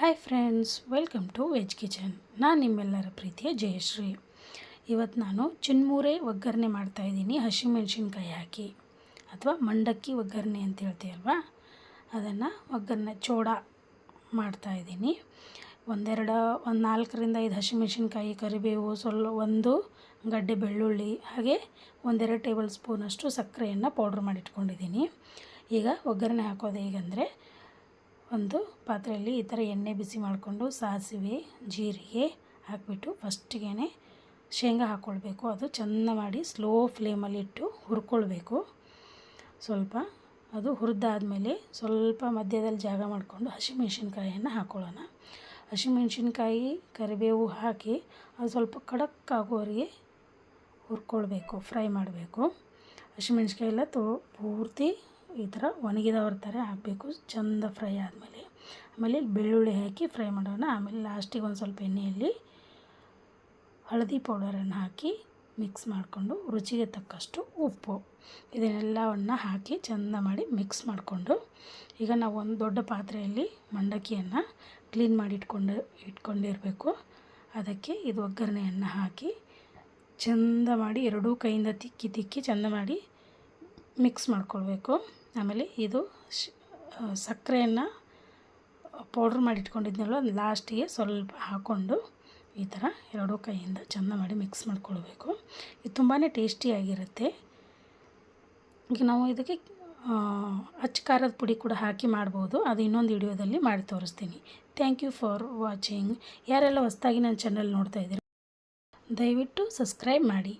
Hi friends welcome to veg kitchen ನಾನು ನಿಮ್ಮೆಲ್ಲರ ಪ್ರೀತಿಯ ಜಯಶ್ರೀ. ಇವತ್ತು ನಾನು ಚಿನ್ಮೂರೆ ಒಗ್ಗರಣೆ ಮಾಡ್ತಾಯಿದ್ದೀನಿ ಹಸಿಮೆಣ್ಸಿನ್ಕಾಯಿ ಹಾಕಿ. ಅಥವಾ ಮಂಡಕ್ಕಿ ಒಗ್ಗರಣೆ ಅಂತ ಹೇಳ್ತೀವಲ್ವ ಅದನ್ನು ಒಗ್ಗರಣೆ ಚೋಡ ಮಾಡ್ತಾಯಿದ್ದೀನಿ ಒಂದೆರಡು, ಒಂದು ನಾಲ್ಕರಿಂದ ಐದು ಹಸಿಮೆಣ್ಸಿನ್ಕಾಯಿ, ಕರಿಬೇವು ಸ್ವಲ್ಪ ಒಂದು ಗಡ್ಡೆ ಬೆಳ್ಳುಳ್ಳಿ, ಹಾಗೆ ಒಂದೆರಡು ಟೇಬಲ್ ಸ್ಪೂನಷ್ಟು ಸಕ್ಕರೆಯನ್ನು ಪೌಡ್ರ್ ಮಾಡಿಟ್ಕೊಂಡಿದ್ದೀನಿ. ಈಗ ಒಗ್ಗರಣೆ ಹಾಕೋದು ಹೇಗಂದರೆ ಒಂದು ಪಾತ್ರೆಯಲ್ಲಿ ಈ ಥರ ಎಣ್ಣೆ ಬಿಸಿ ಮಾಡಿಕೊಂಡು ಸಾಸಿವೆ, ಜೀರಿಗೆ ಹಾಕಿಬಿಟ್ಟು ಫಸ್ಟಿಗೆ ಶೇಂಗಾ ಹಾಕ್ಕೊಳ್ಬೇಕು. ಅದು ಚೆಂದ ಮಾಡಿ ಸ್ಲೋ ಫ್ಲೇಮಲ್ಲಿ ಇಟ್ಟು ಹುರ್ಕೊಳ್ಬೇಕು. ಸ್ವಲ್ಪ ಅದು ಹುರಿದಾದ್ಮೇಲೆ ಸ್ವಲ್ಪ ಮಧ್ಯದಲ್ಲಿ ಜಾಗ ಮಾಡಿಕೊಂಡು ಹಸಿಮೆಣ್ಸಿನ್ಕಾಯಿಯನ್ನು ಹಾಕ್ಕೊಳ್ಳೋಣ. ಹಸಿಮೆಣ್ಸಿನ್ಕಾಯಿ ಕರಿಬೇವು ಹಾಕಿ ಅದು ಸ್ವಲ್ಪ ಖಡಕ್ ಆಗೋವರೆಗೆ ಹುರ್ಕೊಳ್ಬೇಕು ಫ್ರೈ ಮಾಡಬೇಕು. ಹಸಿಮೆಣ್ಸಿನ್ಕಾಯಿ ಎಲ್ಲ ತೋ, ಪೂರ್ತಿ ಈ ಥರ ಒಣಗಿದವ್ರ ಥರ ಹಾಕಬೇಕು. ಚೆಂದ ಫ್ರೈ ಆದಮೇಲೆ, ಆಮೇಲೆ ಬೆಳ್ಳುಳ್ಳಿ ಹಾಕಿ ಫ್ರೈ ಮಾಡೋಣ. ಆಮೇಲೆ ಲಾಸ್ಟಿಗೆ ಒಂದು ಸ್ವಲ್ಪ ಎಣ್ಣೆಯಲ್ಲಿ ಹಳದಿ ಪೌಡರನ್ನು ಹಾಕಿ ಮಿಕ್ಸ್ ಮಾಡಿಕೊಂಡು ರುಚಿಗೆ ತಕ್ಕಷ್ಟು ಉಪ್ಪು, ಇದನ್ನೆಲ್ಲವನ್ನು ಹಾಕಿ ಚೆಂದ ಮಾಡಿ ಮಿಕ್ಸ್ ಮಾಡಿಕೊಂಡು, ಈಗ ನಾವು ಒಂದು ದೊಡ್ಡ ಪಾತ್ರೆಯಲ್ಲಿ ಮಂಡಕ್ಕಿಯನ್ನು ಕ್ಲೀನ್ ಮಾಡಿ ಇಟ್ಕೊಂಡು, ಇಟ್ಕೊಂಡಿರಬೇಕು. ಅದಕ್ಕೆ ಇದು ಒಗ್ಗರಣೆಯನ್ನು ಹಾಕಿ ಚೆಂದ ಮಾಡಿ, ಎರಡೂ ಕೈಯಿಂದ ತಿಕ್ಕಿ ತಿಕ್ಕಿ ಚೆಂದ ಮಾಡಿ ಮಿಕ್ಸ್ ಮಾಡ್ಕೊಳ್ಬೇಕು. ಆಮೇಲೆ ಇದು ಸಕ್ಕರೆಯನ್ನು ಪೌಡ್ರ್ ಮಾಡಿ ಇಟ್ಕೊಂಡಿದ್ನಲ್ವ ಲಾಸ್ಟಿಗೆ ಸ್ವಲ್ಪ ಹಾಕ್ಕೊಂಡು ಈ ಥರ ಎರಡೂ ಕೈಯಿಂದ ಚೆಂದ ಮಾಡಿ ಮಿಕ್ಸ್ ಮಾಡ್ಕೊಳ್ಬೇಕು. ಇದು ತುಂಬಾ ಟೇಸ್ಟಿಯಾಗಿರುತ್ತೆ ಈಗ ನಾವು ಇದಕ್ಕೆ ಅಚ್ಚ ಖಾರದ ಪುಡಿ ಕೂಡ ಹಾಕಿ ಮಾಡ್ಬೋದು. ಅದು ಇನ್ನೊಂದು ವಿಡಿಯೋದಲ್ಲಿ ಮಾಡಿ ತೋರಿಸ್ತೀನಿ. ಥ್ಯಾಂಕ್ ಯು ಫಾರ್ ವಾಚಿಂಗ್ ಯಾರೆಲ್ಲ ಹೊಸ್ದಾಗಿ ನನ್ನ ಚಾನಲ್ ನೋಡ್ತಾ ಇದ್ದೀರಿ, ದಯವಿಟ್ಟು ಸಬ್ಸ್ಕ್ರೈಬ್ ಮಾಡಿ.